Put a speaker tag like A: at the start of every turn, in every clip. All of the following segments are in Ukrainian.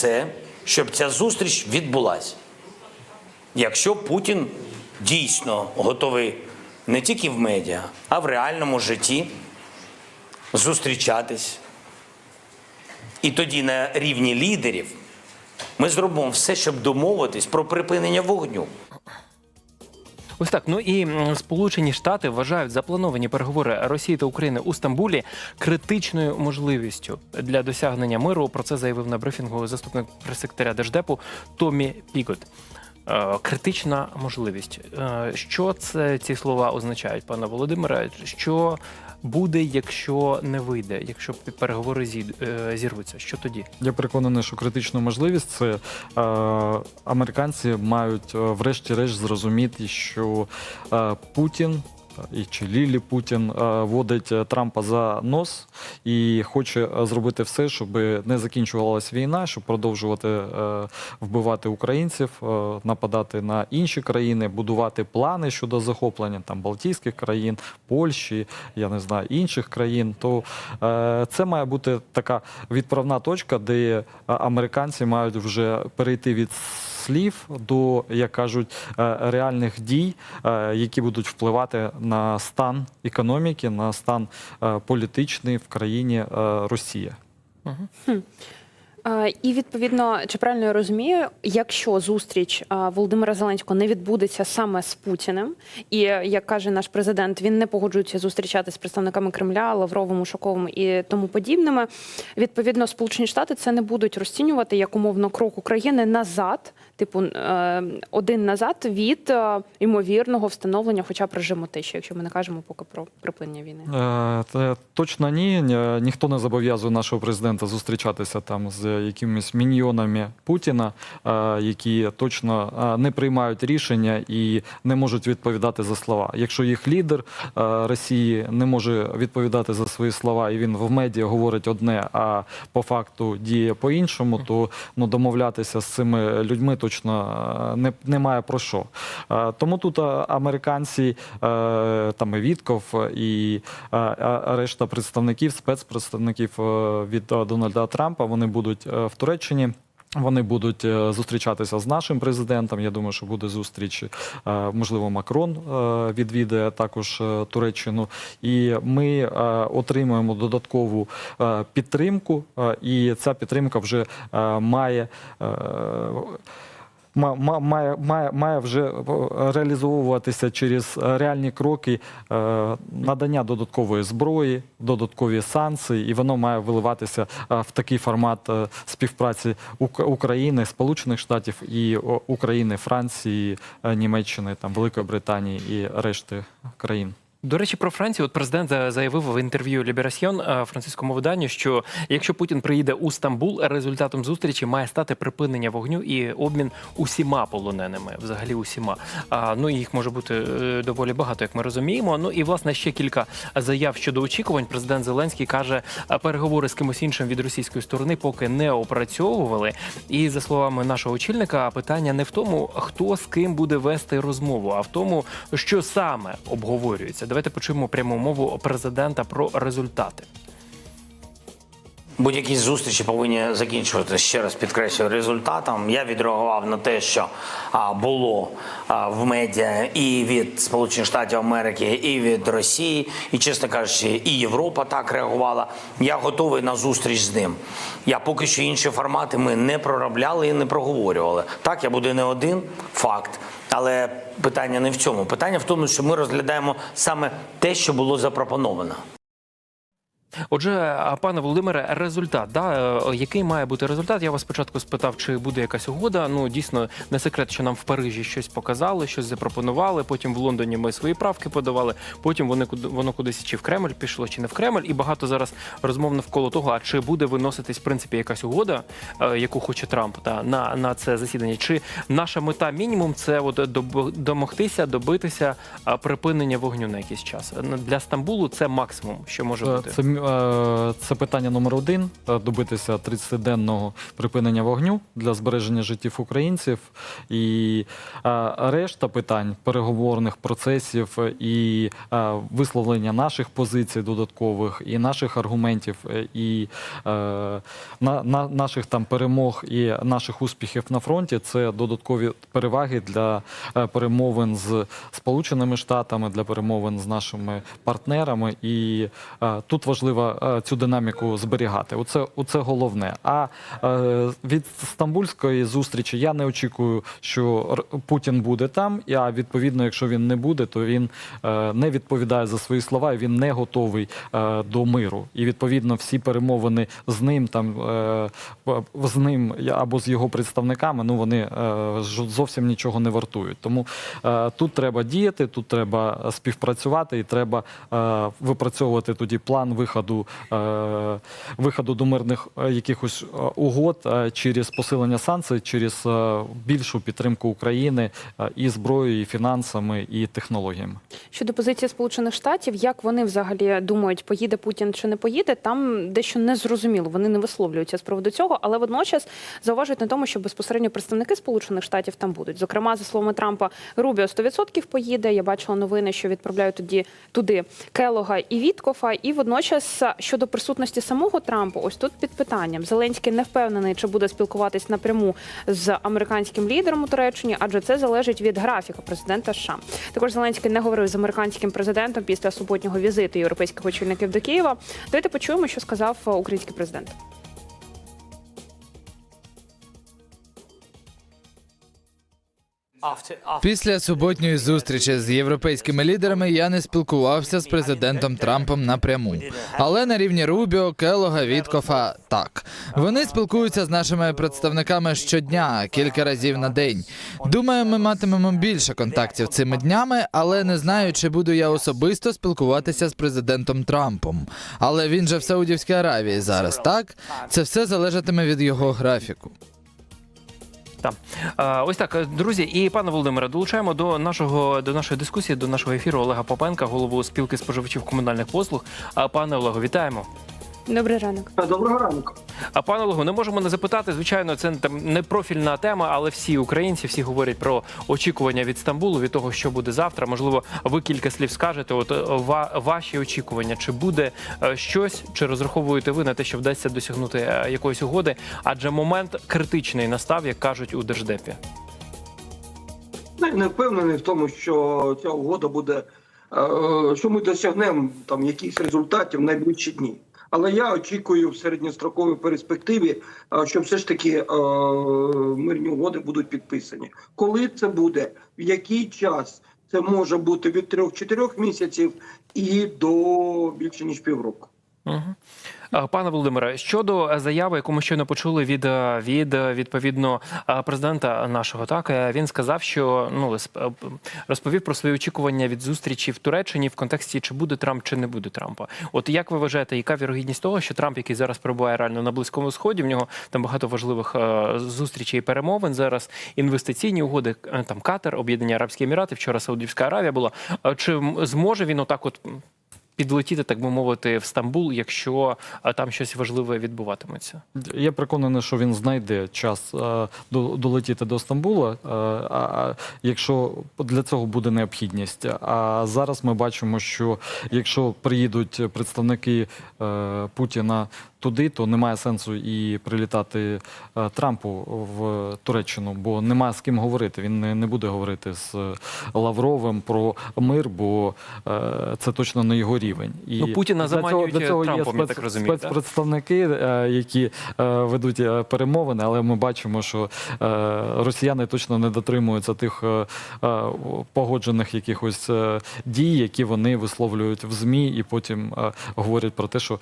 A: все, щоб ця зустріч відбулася. Якщо Путін дійсно готовий не тільки в медіа, а в реальному житті зустрічатись. І тоді на рівні лідерів ми зробимо все, щоб домовитись про припинення вогню.
B: Ось так. Ну і Сполучені Штати вважають заплановані переговори Росії та України у Стамбулі критичною можливістю для досягнення миру. Про це заявив на брифінгу заступник прес-секретаря Держдепу Томі Пігот. Е, Критична можливість. Е, Що це ці слова означають, пане Володимире? Що буде, якщо не вийде, якщо переговори е, зірвуться? Що тоді?
C: Я переконаний, що критична можливість це американці мають врешті-решт зрозуміти, що Путін. І чи Лілі Путін е, водить е, Трампа за нос і хоче е, зробити все, щоб не закінчувалася війна, щоб продовжувати вбивати українців, нападати на інші країни, будувати плани щодо захоплення там Балтійських країн, Польщі, я не знаю інших країн. То це має бути така відправна точка, де американці мають вже перейти від слів до, як кажуть, реальних дій, які будуть впливати на стан економіки, на стан е, політичний в країні е, Росія.
D: І відповідно, чи правильно я розумію, якщо зустріч Володимира Зеленського не відбудеться саме з Путіним, і як каже наш президент, він не погоджується зустрічатися з представниками Кремля, Лавровим, Ушаковим і тому подібними. Відповідно, Сполучені Штати це не будуть розцінювати як умовно крок України назад, типу е, один назад від е, ймовірного встановлення, хоча б режиму тиші, якщо ми не кажемо поки про припинення війни.
C: Це точно ні. Ні- Ніхто не зобов'язує нашого президента зустрічатися там з якимись міньйонами Путіна, е, які точно не приймають рішення і не можуть відповідати за слова. Якщо їх лідер Росії не може відповідати за свої слова, і він в медіа говорить одне, а по факту діє по-іншому, то ну домовлятися з цими людьми точно е, не, немає про що. Е, Тому тут е, американці, там і Вітков, і решта представників, спецпредставників від Дональда Трампа, вони будуть в Туреччині. Вони будуть зустрічатися з нашим президентом. Я думаю, що буде зустріч. Можливо, Макрон відвідає також Туреччину, і ми отримуємо додаткову підтримку. І ця підтримка вже має. Ма- ма- Має, має, має вже е, реалізовуватися через е, реальні кроки е, надання додаткової зброї, додаткові санкції, і воно має виливатися в такий формат співпраці Ук- України, Сполучених Штатів і України, Франції, Німеччини, там Великої Британії і решти країн.
B: До речі, про Францію, от президент заявив в інтерв'ю Ліберасьйон е, французькому виданню, що якщо Путін приїде у Стамбул, результатом зустрічі має стати припинення вогню і обмін усіма полоненими, взагалі усіма. А, ну їх може бути е, доволі багато, як ми розуміємо. Ну і власне ще кілька заяв щодо очікувань. Президент Зеленський каже, переговори з кимось іншим від російської сторони поки не опрацьовували. І за словами нашого очільника, питання не в тому, хто з ким буде вести розмову, а в тому, що саме обговорюється. Давайте почуємо пряму мову президента про результати.
A: Будь-які зустрічі повинні закінчуватися ще раз підкреслюю результатом. Я відреагував на те, що було в медіа і від Сполучених Штатів Америки, і від Росії, і чесно кажучи, і Європа так реагувала. Я готовий на зустріч з ним. Я поки що інші формати ми не проробляли і не проговорювали. Так, я буду не один факт. Але питання не в цьому. Питання в тому, що ми розглядаємо саме те, що було запропоновано.
B: Отже, пане Володимире, результат, да, е, який має бути результат? Я вас спочатку спитав, чи буде якась угода. Ну дійсно не секрет, що нам в Парижі щось показали, щось запропонували. Потім в Лондоні ми свої правки подавали. Потім вони воно кудись чи в Кремль пішло, чи не в Кремль. І багато зараз розмов навколо того, а чи буде виноситись в принципі якась угода, е, яку хоче Трамп та на, на це засідання? Чи наша мета мінімум це от домогтися, добитися припинення вогню на якийсь час? Для Стамбулу це максимум, що може
C: Е,
B: бути.
C: Це це питання номер один е, добитися 30-денного припинення вогню для збереження життів українців. І е, решта питань переговорних процесів і е, висловлення наших позицій додаткових, і наших аргументів, е, і е, на, на, наших там перемог і наших успіхів на фронті це додаткові переваги для е, перемовин з Сполученими Штатами, для перемовин з нашими партнерами. І е, тут важливо е, цю динаміку зберігати. Оце, оце головне. А е, від стамбульської зустрічі я не очікую, що Путін буде там. А відповідно, якщо він не буде, то він е, не відповідає за свої слова. і Він не готовий до миру. І відповідно всі перемовини з ним там з ним або з його представниками, ну вони зовсім нічого не вартують. Тому тут треба діяти, тут треба співпрацювати, і треба випрацьовувати тоді план виходу, е, виходу до мирних е, якихось е, угод через посилення санкцій, через більшу підтримку України і зброєю, і фінансами, і технологіями.
D: Щодо позиції Сполучених Штатів, як вони взагалі думають, поїде Путін чи не поїде, там дещо не зрозуміло. Вони не висловлюються з приводу цього, але водночас зауважують на тому, що безпосередньо представники Сполучених Штатів там будуть. Зокрема, за словами Трампа, Рубіо 100% поїде. Я бачила новини, що відправляють тоді туди Келога і Віткофа. І водночас щодо присутності самого Трампа, ось тут під питанням Зеленський не впевнений, чи буде спілкуватись напряму з американським лідером у Туреччині, адже це залежить від графіка президента США. Також Зеленський не говорив з американським президентом після суботнього візиту європейських очільників до Києва. Давайте почуємо, що сказав е, український президент.
E: Після суботньої зустрічі з європейськими лідерами я не спілкувався з президентом Трампом напряму. Але на рівні Рубіо, Келога, Віткофа так. Вони спілкуються з нашими представниками щодня, кілька разів на день. Думаю, ми матимемо більше контактів цими днями, але не знаю, чи буду я особисто спілкуватися з президентом Трампом. Але він же в Саудівській Аравії зараз, так? Це все залежатиме від його графіку.
B: Так. Ось так, друзі, і пане Володимире, долучаємо до нашого до нашої дискусії, до нашого ефіру Олега Попенка, голову спілки споживачів комунальних послуг. Пане Олего, вітаємо.
D: Добрий ранок.
F: Доброго ранку.
B: А пане Олегу, не можемо не запитати. Звичайно, це там не профільна тема, але всі українці всі говорять про очікування від Стамбулу, від того, що буде завтра. Можливо, ви кілька слів скажете. От ва- ваші очікування, чи буде е, щось, чи розраховуєте ви на те, що вдасться досягнути е, якоїсь угоди? Адже момент критичний настав, як кажуть у держдепі.
F: Не впевнений в тому, що ця угода буде, е, що ми досягнемо там якихось результатів в найближчі дні. Але я очікую в середньостроковій перспективі, е, що все ж таки е, мирні угоди будуть підписані. Коли це буде, в який час це може бути від 3-4 місяців і до більше ніж півроку.
B: Угу. Пане Володимире, щодо заяви, яку ми щойно почули від е, від е, відповідно е, президента нашого, так е, він сказав, що ну е, розповів про свої очікування від зустрічі в Туреччині в контексті чи буде Трамп, чи не буде Трампа. От як ви вважаєте, яка вірогідність того, що Трамп, який зараз перебуває реально на близькому сході, в нього там багато важливих е, зустрічей і перемовин зараз, інвестиційні угоди, е, там Катар, Об'єднані Арабські Емірати, вчора Саудівська Аравія була. Е, Чи зможе він отак, от підлетіти, так би мовити, в Стамбул, якщо е, там щось важливе відбуватиметься.
C: Я переконаний, що він знайде час е, долетіти до Стамбула, е, а- якщо для цього буде необхідність. А зараз ми бачимо, що якщо приїдуть представники Путіна туди, то немає сенсу і прилітати е, Трампу в Туреччину, бо немає з ким говорити. Він не, буде говорити з Лавровим про мир, бо е, це точно не його рівень. І
B: Ну, Путіна
C: для цього-
B: заманюють
C: для цього є
B: Трампом, я
C: спец-
B: так розумію,
C: спецпредставники, е, які ведуть перемовини, але ми бачимо, що росіяни точно не дотримуються тих погоджених якихось дій, які вони висловлюють в ЗМІ, і потім говорять про те, що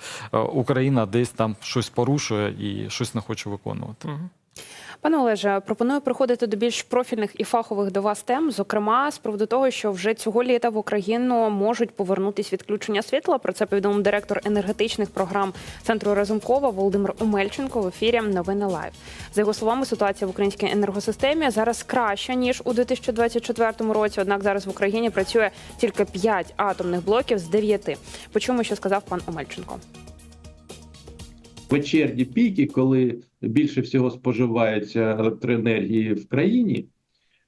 C: Україна десь там щось порушує і щось не хоче виконувати.
D: Пане Олеже, пропоную приходити до більш профільних і фахових до вас тем, зокрема з приводу того, що вже цього літа в Україну можуть повернутись відключення світла. Про це повідомив директор енергетичних програм центру Разумкова Володимир Омельченко в ефірі Новини Лайв. За його словами, ситуація в українській енергосистемі зараз краща ніж у 2024 році. Однак зараз в Україні працює тільки 5 атомних блоків з 9. Почуємо, що сказав пан Омельченко.
G: Вечірні піки, коли більше всього споживається електроенергії в країні,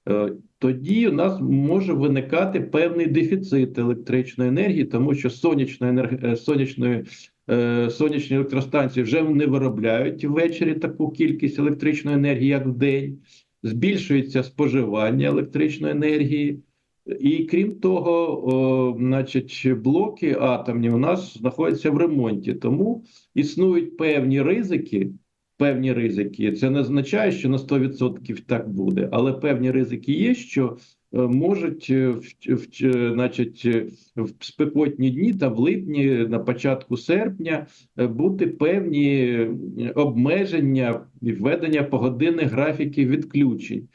G: е, тоді у нас може виникати певний дефіцит електричної енергії, тому що сонячна енерг... е, сонячної, е, сонячні електростанції вже не виробляють ввечері таку кількість електричної енергії, як в день. Збільшується споживання електричної енергії. І крім того, о, значить, блоки атомні у нас знаходяться в ремонті, тому існують певні ризики. Певні ризики. Це не означає, що на 100% так буде, але певні ризики є, що е, можуть е, в, в, значить, е, в спекотні дні та в липні, на початку серпня, бути певні обмеження і введення погодинних графіків відключень.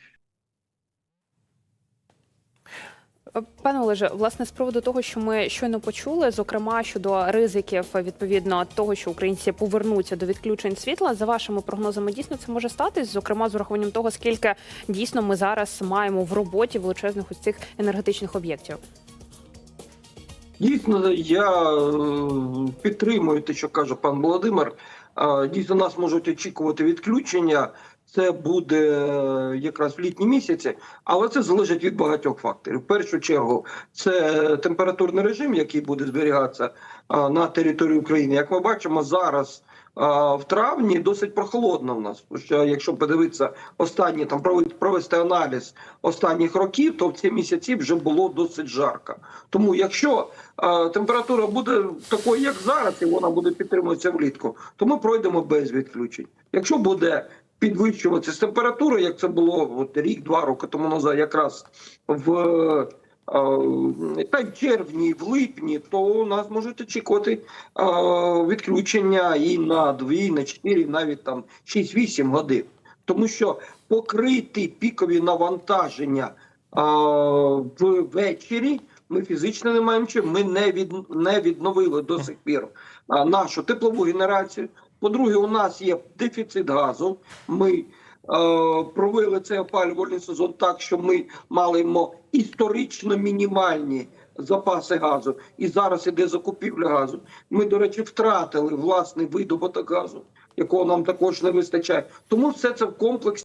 D: Пане Олеже, власне, з приводу того, що ми щойно почули, зокрема щодо ризиків відповідно того, що українці повернуться до відключень світла, за вашими прогнозами, дійсно це може статись, зокрема з урахуванням того, скільки дійсно ми зараз маємо в роботі величезних ось цих енергетичних об'єктів.
F: Дійсно, я е, підтримую те, що каже пан Володимир. Е, Дійсно, нас можуть очікувати відключення. Це буде е, якраз в літні місяці, але це залежить від багатьох факторів. В першу чергу, це температурний режим, який буде зберігатися на території України. Як ми бачимо зараз. В травні досить прохолодно в нас. Що якщо подивитися останні там провести- аналіз останніх років, то в ці місяці вже було досить жарко. Тому якщо температура буде такою, як зараз, і вона буде підтримуватися влітку, то ми пройдемо без відключень. Якщо буде підвищуватися температура, як це було рік-два роки тому назад, якраз в е, та в червні, в липні, то нас можуть очікувати е, відключення і на 2, і на 4, і навіть там 6-8 годин. Тому що покрити пікові навантаження ввечері ми фізично не маємо чим. Ми не від не відновили до сих пір нашу теплову генерацію. По-друге, у нас є дефіцит газу. Ми е, провели цей опалювальний сезон так, що ми маємо історично мінімальні запаси газу, і зараз іде закупівля газу. Ми, до речі, втратили власний видобуток газу, якого нам також не вистачає. Тому все це в комплексі.